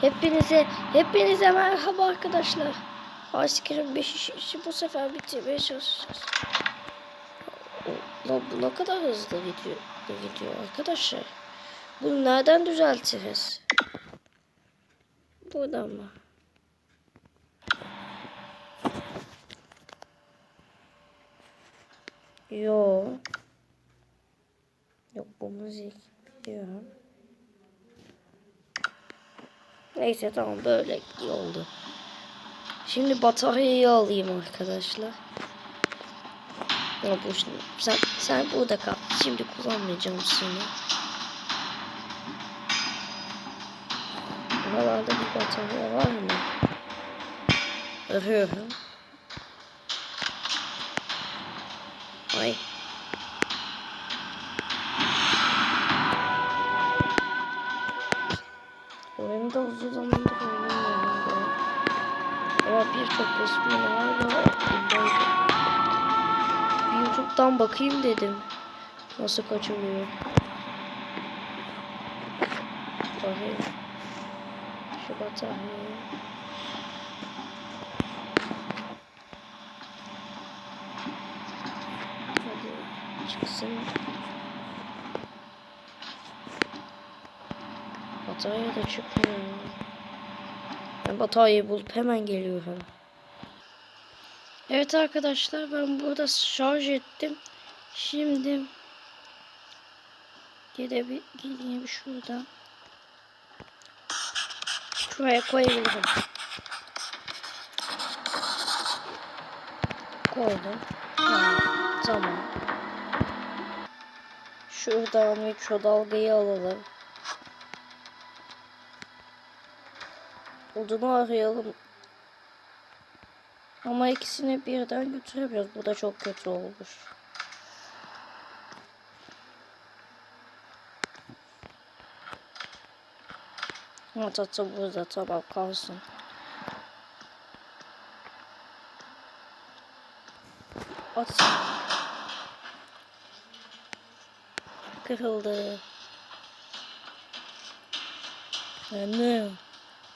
Hepinize hepinize merhaba arkadaşlar. Cream 5 işi bu sefer bitirmeye çalışacağız. Lan bu ne kadar hızlı gidiyor, gidiyor arkadaşlar. Bunu nereden düzeltiriz? Buradan mı? Yo. Yok bu müzik. Yok. Neyse tamam böyle iyi oldu. Şimdi bataryayı alayım arkadaşlar. Ya şimdi sen sen burada kal. Şimdi kullanmayacağım seni. Buralarda bir batarya var mı? Arıyorum. Ay. Da uzun zamandır oynamıyorum ben. Ama birçok kısmını hala aklımdaydı. Bir YouTube'dan bakayım dedim. Nasıl kaçırıyor. Bakayım. Şu bataryayı. Hadi çıksın. Batarya da çıkmıyor. Ben bataryayı bulup hemen geliyorum. Evet arkadaşlar ben burada şarj ettim. Şimdi gidebi gideyim şuradan. Şuraya koyabilirim. Koydum. Ha, tamam. Şuradan mikrodalgayı alalım. Odunu arayalım. Ama ikisini birden götüremiyoruz. Bu da çok kötü olmuş. Matata burada tamam kalsın. At. Kırıldı. Ne?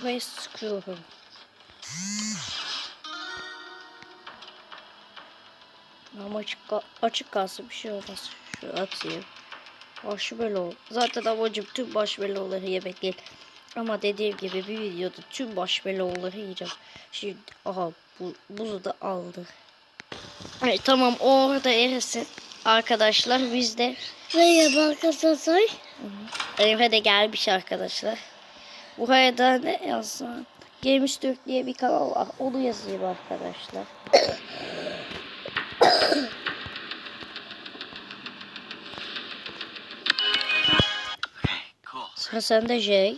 burayı sıkıyorum. Ama açık, açık kalsın bir şey olmaz. Şöyle atayım. Marshmallow. Zaten amacım tüm marshmallowları yemek değil. Ama dediğim gibi bir videoda tüm marshmallowları yiyeceğim. Şimdi aha bu, buzu da aldı. Evet tamam o orada erisin. Arkadaşlar biz de Merhaba arkadaşlar. Elif'e de gelmiş arkadaşlar. Buraya da ne yazsam? Games Türk diye bir kanal var. Onu yazayım arkadaşlar. Sıra sende Jay.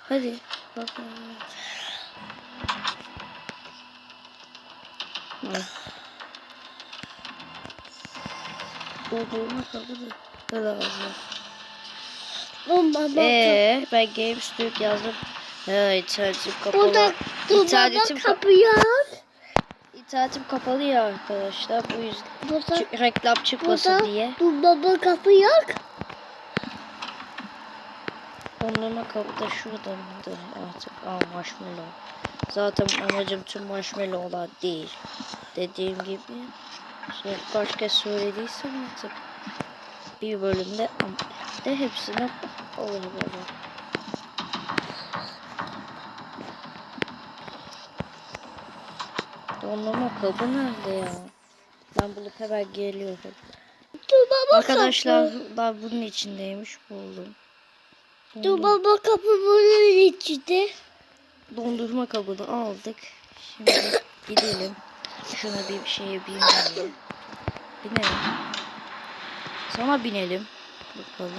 Hadi. bakalım. Hı. Olduğuma kapıda. Öyle Eee ben Games Türk yazdım. Ha internetim kapalı. Burada İnternetim, kapıyor. internetim kapalı ya arkadaşlar. Bu yüzden Burada, reklam çıkmasın burada diye. dur baba kapıyor. Dondurma kabı da şurada mıdır artık? Aa marshmallow. Zaten amacım tüm marshmallowlar değil. Dediğim gibi. Şey, kez söylediysem artık. Bir bölümde de hepsine olur böyle. Dondurma kabı nerede ya? Ben bulup hemen geliyorum. Dur baba Arkadaşlar kapı. daha bunun içindeymiş buldum. Dur baba kapı bunun içinde. Dondurma kabını aldık. Şimdi gidelim. Şuna bir şeye binelim. Binelim. Sana binelim. Bakalım.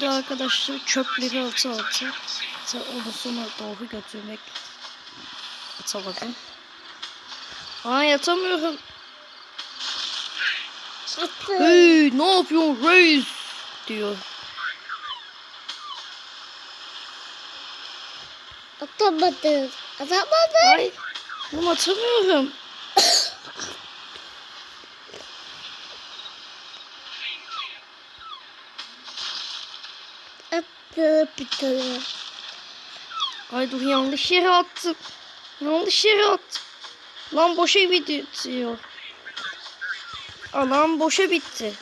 Şimdi arkadaşlar çöpleri atı atı. Onu sonra doğru götürmek atamadım. Ay atamıyorum. Attı. Hey ne yapıyorsun reis? diyor. Atamadın. Atamadın. Ay bunu atamıyorum. Bir. Ay dur yanlış yere attım. Yanlış yere attım. Lan boşa bitiyor. Alan boşa bitti.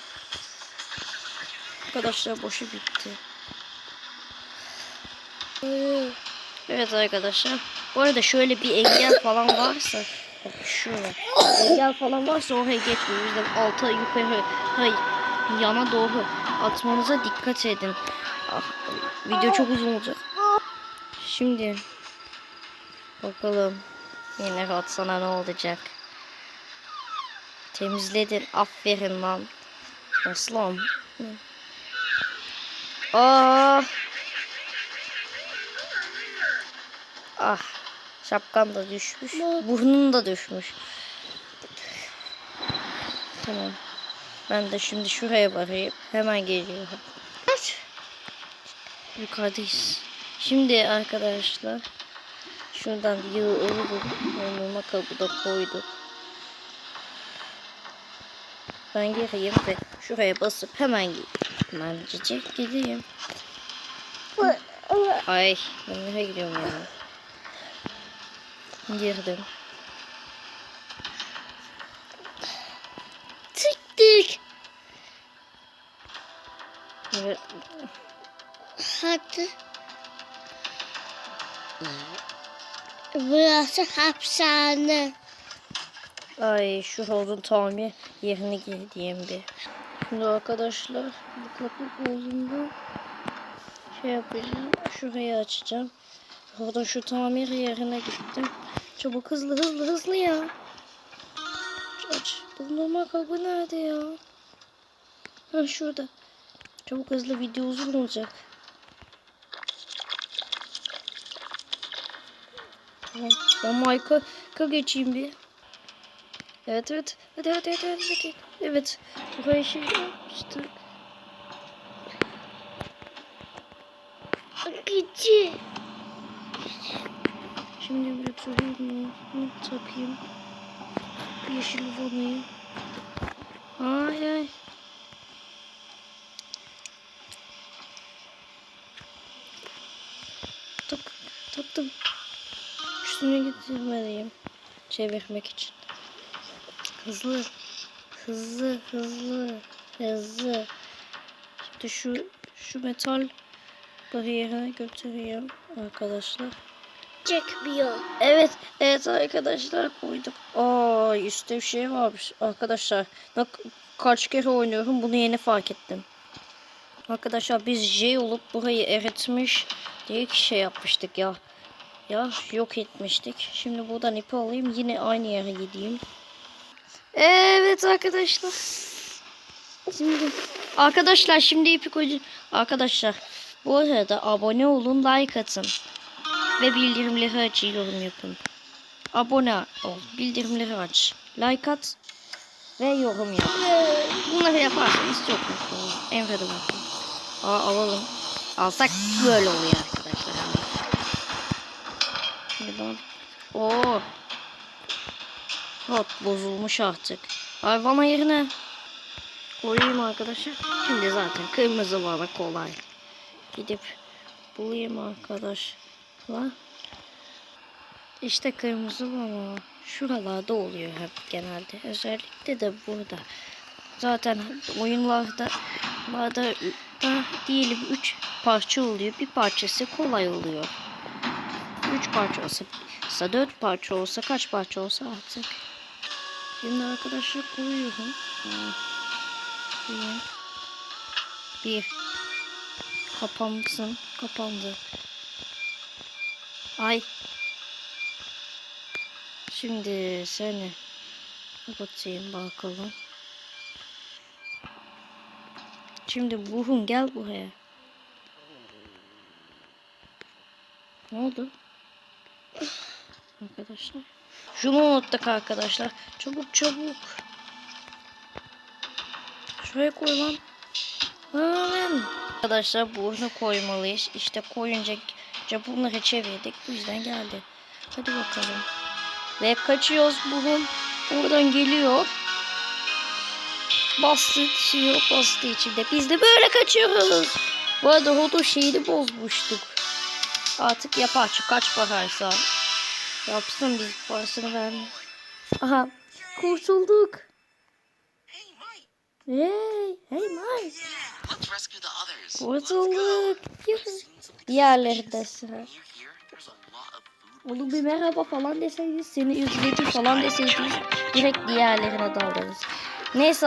Arkadaşlar boşa bitti. Evet arkadaşlar. Bu arada şöyle bir engel falan varsa bak şurada engel falan varsa oraya geçmeyin. O yüzden alta yukarı hayır yana doğru atmanıza dikkat edin. Ah, video çok uzun olacak. Şimdi bakalım yine atsana ne olacak. Temizledin. Aferin lan. Aslan. Aa. Ah. Şapkan da düşmüş. Burnun da düşmüş. Tamam. Ben de şimdi şuraya varayım. Hemen geliyorum. Yukarıdayız. Şimdi arkadaşlar şuradan yığı ılıdık. Önüme kabı da koyduk. Ben gireyim ve şuraya basıp hemen hemen cicik gideyim. Ay ben nereye gidiyorum ya? Girdim. Çıktık. Evet. Hadi. Burası hapishane. Ay şu havuzun tamir yerine gideyim bir. Şimdi arkadaşlar bu kapı bozuldu. Şey yapacağım. Şurayı açacağım. Orada şu tamir yerine gittim. Çabuk hızlı hızlı hızlı ya. Aç. Dondurma kabı nerede ya? Ha şurada. Çabuk hızlı video uzun olacak. Ben Mike'a geçeyim bir. Evet evet. Hadi hadi hadi hadi. hadi. Evet. Buraya şey yapmıştık. Gici. Şimdi bir turayım mı? Takayım. Yeşil vanayı. Ay ay. Üstüne getirmeliyim. Çevirmek için. Hızlı. Hızlı, hızlı, hızlı. Şimdi şu şu metal bariyerine götüreyim arkadaşlar. Çekmiyor. Evet, evet arkadaşlar koyduk. Aa, üstte bir şey varmış arkadaşlar. Bak kaç kere oynuyorum bunu yeni fark ettim. Arkadaşlar biz J olup burayı eritmiş diye şey yapmıştık ya. Ya yok etmiştik. Şimdi buradan ipi alayım yine aynı yere gideyim. Evet arkadaşlar. Şimdi arkadaşlar şimdi ipi koyacağım. Arkadaşlar bu arada abone olun like atın. Ve bildirimleri aç, yorum yapın. Abone ol, bildirimleri aç, like at ve yorum yap. Bunları yaparsanız çok mutlu olurum. Emre de mutlu. Aa alalım. Alsak böyle oluyor arkadaşlar. Buradan. Oo. Hot bozulmuş artık. Hayvana yerine koyayım arkadaşlar. Şimdi zaten kırmızı bana kolay. Gidip bulayım arkadaşlar. İşte kırmızı bana şuralarda oluyor hep genelde. Özellikle de burada. Zaten oyunlardalarda da diyelim 3 parça oluyor. Bir parçası kolay oluyor. 3 parça olsa, olsa 4 parça olsa kaç parça olsa artık. Şimdi arkadaşlar koyuyorum. Bir. Bir. Kapansın. Kapandı. Ay. Şimdi seni kapatayım bakalım. Şimdi buhum gel buraya. Ne oldu? Arkadaşlar. Şunu unuttuk arkadaşlar. Çabuk çabuk. Şuraya koy lan. Hemen. Arkadaşlar bunu koymalıyız. İşte koyunca bunları çevirdik. Bu yüzden geldi. Hadi bakalım. Ve kaçıyoruz bugün. Oradan geliyor. Bastı içiyor. Bastı içinde. Biz de böyle kaçıyoruz. Bu arada Hodo şeyini bozmuştuk. Artık yapar. Kaç paraysa. Yapsın biz parasını verme. Aha. Kurtulduk. Hey. Hey. Mike. Kurtulduk. Something Diğerlerinde sıra. Onu bir merhaba falan deseydiniz, seni üzüldü falan deseydiniz direkt diğerlerine daldınız. Neyse